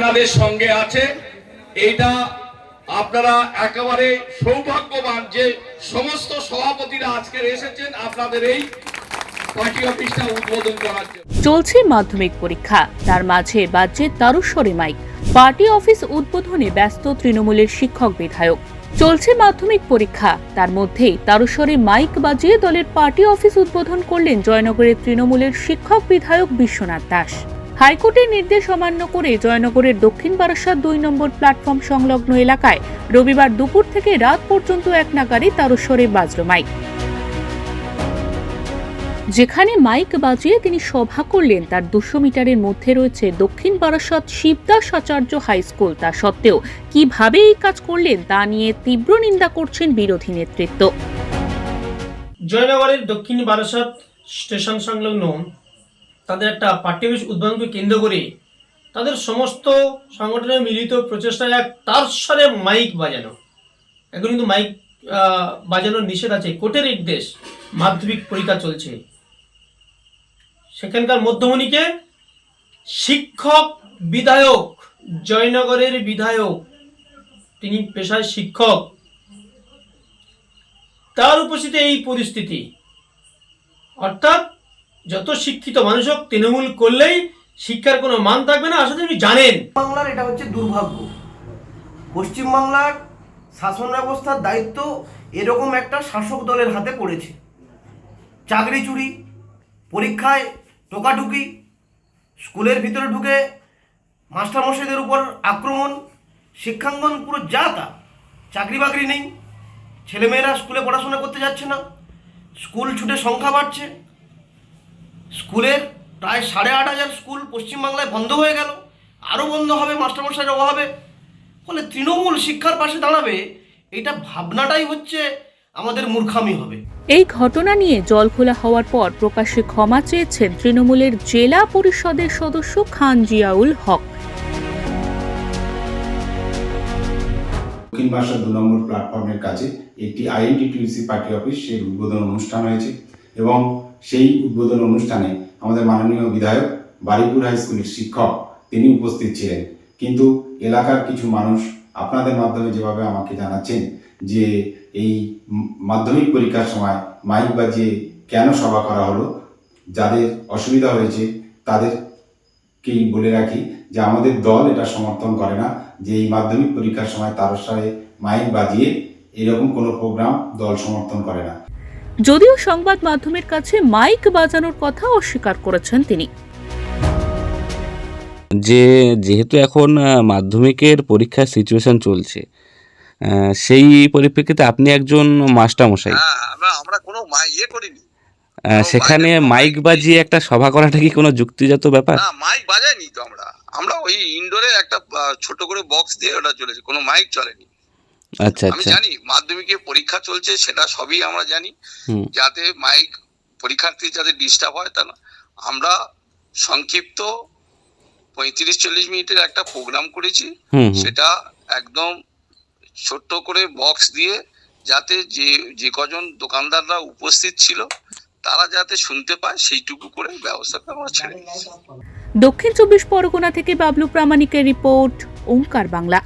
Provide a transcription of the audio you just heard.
আপনাদের সঙ্গে আছে। এইটা আপনারা একেবারে সৌভাগ্যবান যে সমস্ত সভাপতিরা আজকের এসেছেন আপনাদের এই চলছে মাধ্যমিক পরীক্ষা। তার মাঝে বাজছে তারস্বরে মাইক। পার্টি অফিস উদ্বোধনে ব্যস্ত তৃণমূলের শিক্ষক বিধায়ক। চলছে মাধ্যমিক পরীক্ষা। তার মধ্যেই তারস্বরে মাইক বাজিয়ে দলের পার্টি অফিস উদ্বোধন করলেন জয়নগরের তৃণমূলের শিক্ষক বিধায়ক বিশ্বনাথ দাস। হাইকোর্টের নির্দেশ অমান্য করে জয়নগরের দক্ষিণ বারাসাত দুই নম্বর প্ল্যাটফর্ম সংলগ্ন এলাকায় রবিবার দুপুর থেকে রাত পর্যন্ত এক নাগারে তারস্বরে বাজল মাইক যেখানে মাইক বাজিয়ে তিনি সভা করলেন, তার দুশো মিটারের মধ্যে রয়েছে দক্ষিণ বারাসত শিবদাস আচার্য হাই স্কুল। তা সত্ত্বেও কীভাবে এই কাজ করলেন, তা নিয়ে তীব্র নিন্দা করছেন বিরোধী নেতৃত্ব। জয়নগরের দক্ষিণ বারাসাত স্টেশন সংলগ্ন তাদের একটা পাঠ্য অফিস উদ্বোধনকে কেন্দ্র করে তাদের সমস্ত সংগঠনের মিলিত প্রচেষ্টায় এক তার স্বরে মাইক বাজানো। এখন কিন্তু মাইক বাজানোর নিষেধ আছে। কোর্টের নির্দেশ, মাধ্যমিক পরীক্ষা চলছে। সেখানকার মধ্যমণিকে শিক্ষক বিধায়ক, জয়নগরের বিধায়ক, তিনি পেশায় শিক্ষক। তার উপস্থিতি এই পরিস্থিতি। অর্থাৎ যত শিক্ষিত মানুষ হোক, তৃণমূল করলেই শিক্ষার কোনো মান থাকবে না। আসলে আপনি জানেন। বাংলার এটা হচ্ছে দুর্ভাগ্য। পশ্চিমবাংলার শাসন ব্যবস্থার দায়িত্ব এরকম একটা শাসক দলের হাতে পড়েছে। চাকরি চুরি, পরীক্ষায় টোকাটুকি, স্কুলের ভিতরে ঢুকে মাস্টারমশাইদের উপর আক্রমণ, শিক্ষাঙ্গন পুরো যা তা। চাকরি বাকরি নেই, ছেলেমেয়েরা স্কুলে পড়াশোনা করতে যাচ্ছে না, স্কুল ছুটে সংখ্যা বাড়ছে স্কুলের প্রায় সাড়ে আট হাজার স্কুল পশ্চিমবাংলায় বন্ধ হয়ে গেল। আরও বন্ধ হবে মাস্টারমশাইয়ের অভাবে। ফলে তৃণমূল শিক্ষার পাশে দাঁড়াবে এটা ভাবনাটাই হচ্ছে আমাদের মূর্খামি হবে। এই ঘটনা নিয়ে জলখোলা হওয়ার পর প্রকাশ্যে ক্ষমা চেয়েছেন তৃণমূলের জেলা পরিষদের সদস্য খান জিয়াউল হক। দক্ষিণ বাসার দু নম্বর প্ল্যাটফর্মের কাছে একটি আইএনটিটিউসি পার্টি অফিস সেই উদ্বোধন অনুষ্ঠান হয়েছে এবং সেই উদ্বোধন অনুষ্ঠানে আমাদের মাননীয় বিধায়ক বারিপুর হাই স্কুলের শিক্ষক, তিনি উপস্থিত ছিলেন। কিন্তু এলাকার কিছু মানুষ আপনাদের মাধ্যমে যেভাবে আমাকে জানাচ্ছেন যে এই মাধ্যমিক পরীক্ষার সময় মাইক বাজিয়ে কেন সভা করা হলো, যাদের অসুবিধা হয়েছে, তাদেরকেই বলে রাখি যে আমাদের দল এটা সমর্থন করে না যে এই মাধ্যমিক পরীক্ষার সময় তারস্বরে মাইক বাজিয়ে এরকম কোনো প্রোগ্রাম দল সমর্থন করে না। যদিও সংবাদ মাধ্যমের কাছে মাইক বাজানোর কথা অস্বীকার করেছেন তিনি। যে যেহেতু এখন মাধ্যমিকের পরীক্ষার সিচুয়েশন চলছে সেই পরিপ্রেক্ষিতে আপনি একজন মাস্টারমশাই। আমরা আমরা কোনো ইয়ে করিনি। সেখানে মাইক বাজিয়ে একটা সভা করাটা কি কোনো যুক্তিজাত ব্যাপার? না মাইক বাজাইনি তো আমরা। আমরা ওই ইনডোরে একটা ছোট করে বক্স দিয়ে ওটা চলেছে। কোনো মাইক চলেনি। আচ্ছা আমি আচ্ছা। জানি মাধ্যমিকে পরীক্ষা চলছে সেটা সবই আমরা জানি। যাতে মাইক পরীক্ষার্থী যাতে ডিস্টার্ব হয় তা না। আমরা সংক্ষিপ্ত পঁয়ত্রিশ চল্লিশ মিনিটের একটা প্রোগ্রাম করেছি। সেটা একদম ছোট্ট করে বক্স দিয়ে যাতে যে যে কজন দোকানদাররা উপস্থিত ছিল তারা যাতে শুনতে পায় সেইটুকু করে ব্যবস্থাটা আমরা ছেড়ে দিয়েছি। দক্ষিণ চব্বিশ পরগনা থেকে বাবলু প্রামাণিকের রিপোর্ট ওঙ্কার বাংলা।